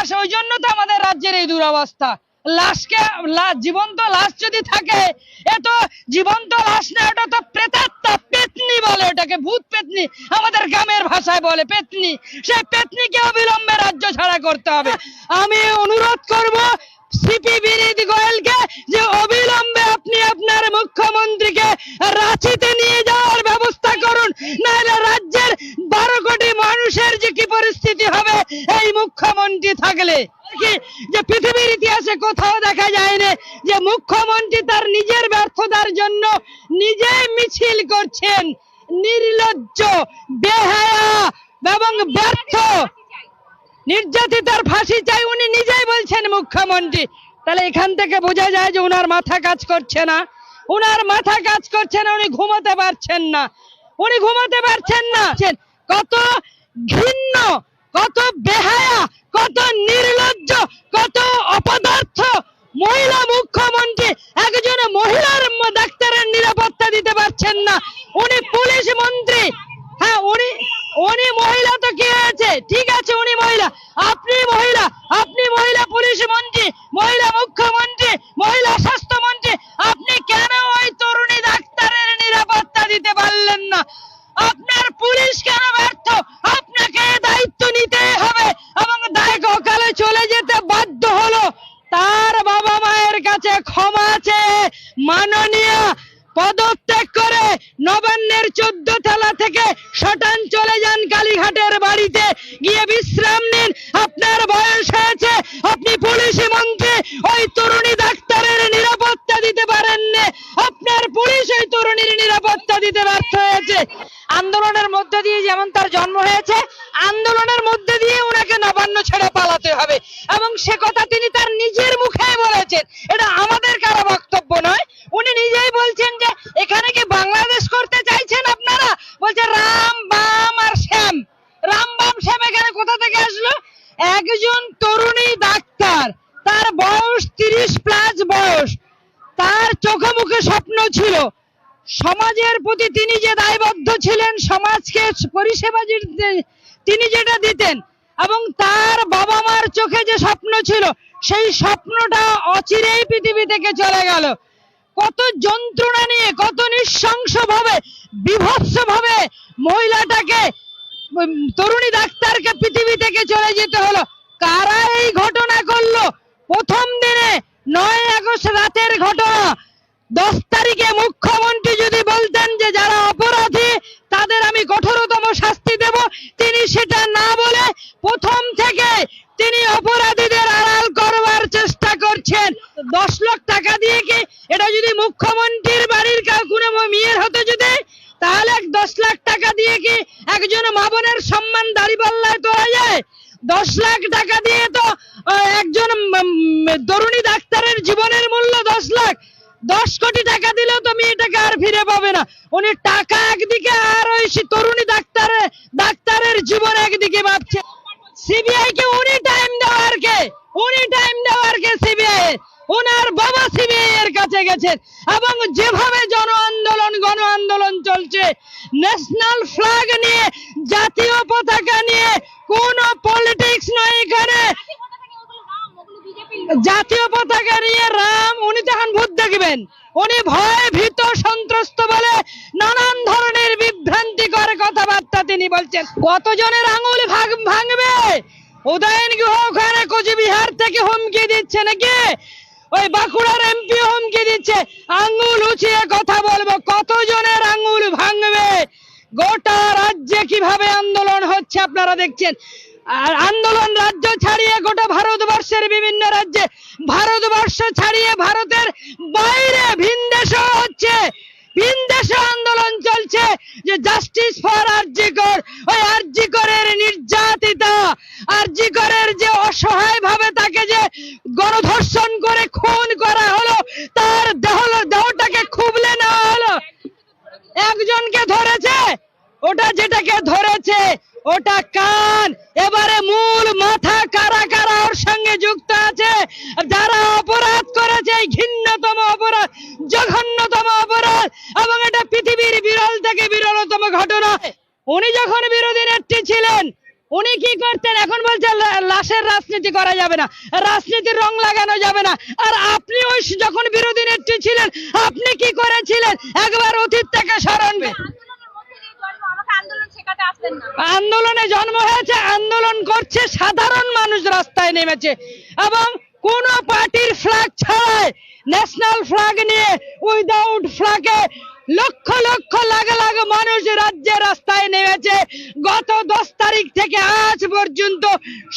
আসে ওই জন্য তো আমাদের রাজ্যের এই দুরবস্থা। লাশকে জীবন্ত লাশ যদি থাকে, এ তো জীবন্ত লাশ না, ওটা তো প্রেতাত্মা পেতনি বলে ওটাকে, ভূত পেতনি। আমাদের গ্রামের ভাষায় বলে পেতনি। সেই পেতনিকে অবিলম্বে রাজ্য ছাড়া করতে হবে। আমি অনুরোধ করব সিপি বিনীত গোয়েলকে যে অবিলম্বে আপনি আপনার মুখ্যমন্ত্রীকে রাঁচিতে নিয়ে যাওয়ার ব্যবস্থা করুন। নাহলে রাজ্যের বারো কোটি কি পরিস্থিতি হবে, এই মুখ্যমন্ত্রী থাকলে। যে পৃথিবীর ইতিহাসে কোথাও দেখা যায়নি যে মুখ্যমন্ত্রী তার নিজের ব্যর্থতার জন্য নিজে মিছিল করছেন। নির্লজ্জ, বেহায়া এবং ব্যর্থ। নির্যাতিতার ফাঁসি চাই উনি নিজেই বলছেন মুখ্যমন্ত্রী। তাহলে এখান থেকে বোঝা যায় যে উনার মাথা কাজ করছে না। উনার মাথা কাজ করছে না উনি ঘুমাতে পারছেন না। উনি ঘুমাতে পারছেন না। কত ঘৃণ্য কত বেহায়া, কত নির্লজ্জ, কত অপদার্থ। মহিলা মুখ্যমন্ত্রী, একজন মহিলার ডাক্তারের নিরাপত্তা দিতে পারছেন না। উনি পুলিশ মন্ত্রী। হ্যাঁ উনি উনি মহিলা তো কি হয়েছে ঠিক আছে, উনি মহিলা। আপনি মহিলা আপনি মহিলা পুলিশ মন্ত্রী, মহিলা মুখ্যমন্ত্রী, মহিলা স্বাস্থ্যমন্ত্রী আপনি কেন ওই তরুণী ডাক্তারের নিরাপত্তা দিতে পারলেন না আপনার পুলিশ কেন ব্যর্থ আপনাকে এ দায়িত্ব নিতে হবে এবং দায় অকালে চলে যেতে বাধ্য হলো তার বাবা কাছে ক্ষমা আছে। মাননীয় পদত্যাগ করে নবান্নের চোদ্দ থালা থেকে শটান চলে যান কালীঘাটের বাড়িতে। গিয়ে বিশ্রাম নিন। আপনার বয়স হয়েছে। আপনি পুলিশ মন্ত্রী, ওই তরুণী ডাক্তারের নিরাপত্তা দিতে পারেননি আপনার পুলিশ ওই তরুণীর নিরাপত্তা দিতে ব্যর্থ হয়েছে আন্দোলনের মধ্যে দিয়ে যেমন তার জন্ম হয়েছে আন্দোলনের মধ্যে দিয়ে ওনাকে নবান্ন ছেড়ে পালাতে হবে এবং সে কথা তিনি তার নিজের মুখে বলেছেন এটা আমাদের কারও বক্তব্য নয় উনি নিজেই বলছেন যে, এখানে কি বাংলাদেশ করতে চাইছেন আপনারা? বলছে, রাম, বাম আর শ্যাম। রাম, বাম, শ্যাম এখানে কোথা থেকে আসলো? একজন তরুণী ডাক্তার। তার বয়স তিরিশ প্লাস বয়স। তার চোখে মুখে স্বপ্ন ছিল। সমাজের প্রতি তিনি যে দায়বদ্ধ ছিলেন, সমাজকে পরিষেবা তিনি যেটা দিতেন, এবং তার বাবা মার চোখে যে স্বপ্ন ছিল, সেই স্বপ্নটা অচিরেই পৃথিবী থেকে চলে গেল। কত যন্ত্রণা নিয়ে, কত নৃশংস ভাবে বিভৎস ভাবে মহিলাটাকে তরুণী ডাক্তারকে পৃথিবী থেকে চলে যেতে হলো। কারা এই ঘটনা করল? প্রথম দিনে নয় আগস্ট রাতের ঘটনা। দশ তারিখে মুখ্যমন্ত্রী যদি বলতেন যে যারা অপরাধী, তাদের আমি কঠোরতম শাস্তি দেব তিনি সেটা না বলে প্রথম থেকে তিনি অপরাধীদের আড়াল করবার চেষ্টা করছেন দশ লক্ষ টাকা দিয়ে কি এটা যদি মুখ্যমন্ত্রীর বাড়ির কাউ কোনো মেয়ের হতে যদি তাহলে এক দশ লাখ টাকা দিয়ে কি একজন মা বোনের সম্মান দাঁড়িপাল্লায় তোলা যায় দশ লাখ টাকা দিয়ে তো একজন তরুণী ডাক্তারের জীবনের মূল্য দশ লাখ। দশ কোটি টাকা দিলেও তো মেয়েটাকে আর ফিরে পাবে না? উনি টাকা একদিকে আর ওই তরুণী ডাক্তারের ডাক্তারের জীবন একদিকে ভাবছে। সিবিআই কে উনি টাইম দেওয়ার কে? উনি টাইম দেওয়ার কে সিবিআই ওনার বাবা সিবিআই এর কাছে গেছেন। এবং যেভাবে জন আন্দোলন, গণ আন্দোলন চলছে ন্যাশনাল ফ্ল্যাগ নিয়ে, জাতীয় পতাকা নিয়ে কোন পলিটিক্স নয় এখানে। জাতীয় পতাকা নিয়ে রাম, উনি তো এখন ভূত দেখবেন, উনি ভয় ভীত, সন্ত্রস্ত বলে নানান ধরনের বিভ্রান্তিকর কথাবার্তা তিনি বলছেন। কতজনের আঙুল ভাঙবে? উদয়ন গুহ ওখানে কোচবিহার থেকে হুমকি দিচ্ছে নাকি? ওই বাঁকুড়ার এমপি হুমকি দিচ্ছে। আঙ্গুল উঁচিয়ে কথা বলব, কতজনের আঙ্গুল ভাঙবে? গোটা রাজ্যে কীভাবে আন্দোলন হচ্ছে আপনারা দেখছেন? আর আন্দোলন রাজ্য ছাড়িয়ে গোটা ভারতবর্ষের বিভিন্ন রাজ্যে, ভারতবর্ষ ছাড়িয়ে ভারতের বাইরে ভিন দেশও হচ্ছে। ভিন দেশে আন্দোলন চলছে যে জাস্টিস ফর আরজিকর, ওই আরজিকরের নির্যাতিতা, আরজিকরের যে অসহায় ভাবে তাকে যে গণধর্ষণ করে খুন করা হলো, তার দেহ দেহটাকে খুবলে নেওয়া হলো। একজনকে ধরেছে ওটা যেটাকে ধরেছে, ওটা কান। এবারে মূল মাথা কারা কারা ওর সঙ্গে যুক্ত আছে? যারা অপরাধ করেছে এই ঘৃণ্যতম অপরাধ, জঘন্যতম অপরাধ, এবং এটা পৃথিবীর বিরল থেকে বিরলতম ঘটনা। উনি যখন বিরোধী নেত্রী ছিলেন, উনি কি করতেন? এখন বলছে, লা- লাশের রাজনীতি করা যাবে না, রাজনীতির রং লাগানো যাবে না। আর আপনি ওই যখন বিরোধী নেত্রী ছিলেন, আপনি কি করেছিলেন? একবার অতীত থেকে স্মরণ বে- আন্দোলনের মধ্যে দিয়ে জন্ম আমাকে আন্দোলন শেখাতে আসতেন না আন্দোলনে জন্ম হয়েছে, আন্দোলন করছে সাধারণ মানুষ রাস্তায় নেমেছে। এবং কোন পার্টির ফ্ল্যাগ ছাড়াই ন্যাশনাল ফ্ল্যাগ নিয়ে উইদাউট ফ্ল্যাগে লক্ষ লক্ষ, লাখ লাখ মানুষ রাজ্যে রাস্তায় নেমেছে। গত দশ তারিখ থেকে আজ পর্যন্ত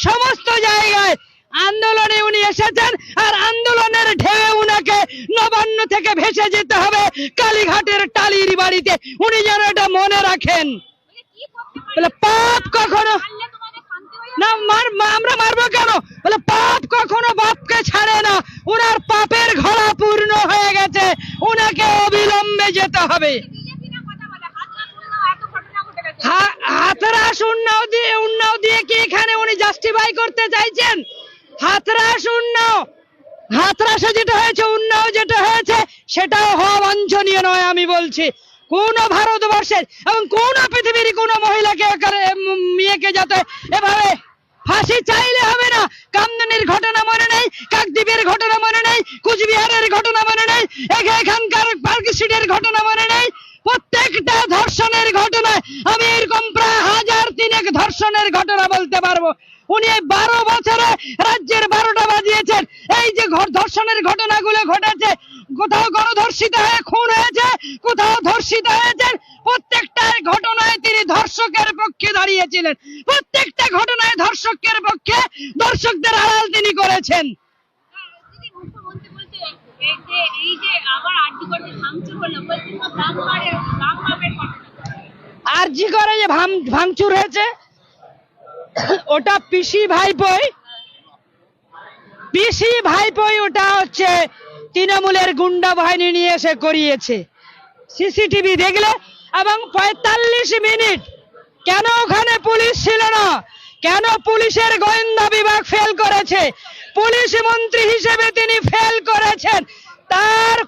সমস্ত জায়গায় আন্দোলনে উনি এসেছেন, আর আন্দোলনের ঢেউ উনাকে নবান্ন থেকে ভেসে যেতে হবে। কালীঘাটের টালির বাড়িতে। উনি যেন এটা মনে রাখেন। বলে পাপ কখনো না মার আমরা মারবো কেন? বলে পাপ কখনো বাপকে ছাড়ে না। উনার পাপের ঘোড়া পূর্ণ হয়ে গেছে। উনাকে অবিলম্বে যেতে হবে। হাতরাস উন্নাও দিয়ে উন্নাও দিয়ে কি এখানে উনি জাস্টিফাই করতে চাইছেন? হাতরাস উন্নাও হাতরাসে যেটা হয়েছে উন্নাও যেটা হয়েছে সেটাও হওয়া বাঞ্ছনীয় নয় আমি বলছি। কোন ভারতবর্ষের এবং কোন পৃথিবীর কোন মহিলাকে মেয়েকে যাতে এভাবে ফাঁসি চাইলে হবে না। কামদানির ঘটনা মনে নেই, কাকদ্বীপের ঘটনা মনে নেই, কুচবিহারের ঘটনা মনে নেই, এখা- এখানকার পার্ক স্ট্রিটের ঘটনা মনে নেই। প্রত্যেকটা ধর্ষণের ঘটনায় আমি এরকম প্রায় হাজার তিনেক ধর্ষণের ঘটনা বলতে পারব। উনি এই বারো বছরে রাজ্যের বারোটা বাজিয়েছেন। এই যে ধর্ষণের ঘটনাগুলো ঘটেছে কোথাও গণধর্ষিত হয়ে খুন হয়েছে কোথাও ধর্ষিত হয়েছেন প্রত্যেকটা ঘটনায় তিনি ধর্ষকের পক্ষে দাঁড়িয়েছিলেন। প্রত্যেকটা ঘটনায় ধর্ষকের পক্ষে দর্শকদের আড়াল তিনি করেছেন। আর জি করে যে ভাঙ- ভাঙচুর হয়েছে ওটা পিসি ভাইপোই পিসি ভাইপোই ওটা হচ্ছে তৃণমূলের গুন্ডা বাহিনী নিয়ে এসে করিয়েছে সিসিটিভি দেখলে এবং পঁয়তাল্লিশ মিনিট কেন ওখানে পুলিশ ছিল না? কেন পুলিশের গোয়েন্দা বিভাগ ফেল করেছে? পুলিশ মন্ত্রী হিসেবে তিনি ফেল করেছেন। তার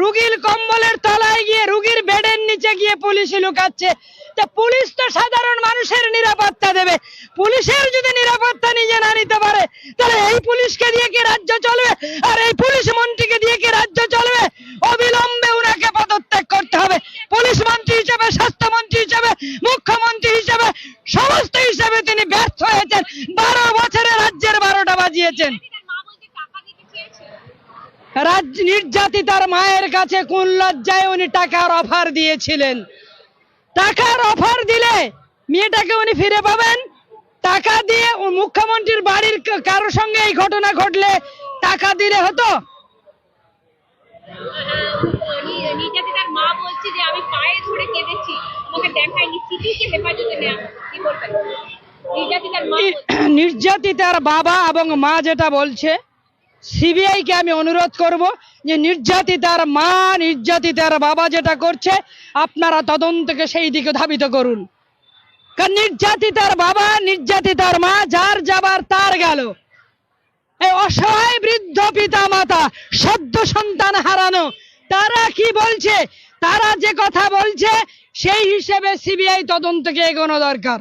রুগীর কম্বলের তলায় গিয়ে, রুগীর বেডের নিচে গিয়ে পুলিশ লুকাচ্ছে। তা পুলিশ তো সাধারণ মানুষের নিরাপত্তা দেবে। পুলিশের যদি নিরাপত্তা নিজে না নিতে পারে, তাহলে এই পুলিশকে দিয়ে কি রাজ্য চলবে? আর এই পুলিশ মন্ত্রীকে দিয়ে কি রাজ্য চলবে? অবিলম্বে ওনাকে পদত্যাগ করতে হবে। পুলিশ মন্ত্রী হিসেবে স্বাস্থ্যমন্ত্রী হিসেবে, মুখ্যমন্ত্রী হিসেবে, সমস্ত হিসেবে তিনি ব্যর্থ হয়েছেন। বারো বছরে রাজ্যের বারোটা বাজিয়েছেন। রাজ্য নির্যাতিতার মায়ের কাছে কোন লজ্জায় উনি টাকার অফার দিয়েছিলেন? টাকার অফার দিলে মেয়েটাকে উনি ফিরে পাবেন। টাকা দিয়ে মুখ্যমন্ত্রীর বাড়ির কারোর সঙ্গে এই ঘটনা ঘটলে টাকা দিলে হতো? নির্যাতিতার বাবা এবং মা যেটা বলছে সিবিআই কে আমি অনুরোধ করব যে নির্যাতিতার মা নির্যাতিতার বাবা যেটা করছে, আপনারা তদন্তকে সেই দিকে ধাবিত করুন। কারণ নির্যাতিতার বাবা নির্যাতিতার মা, যার যাবার তার গেল। এই অসহায় বৃদ্ধ পিতা মাতা সদ্য সন্তান হারানো, তারা কি বলছে? তারা যে কথা বলছে, সেই হিসেবে সিবিআই তদন্তকে এগোনো দরকার।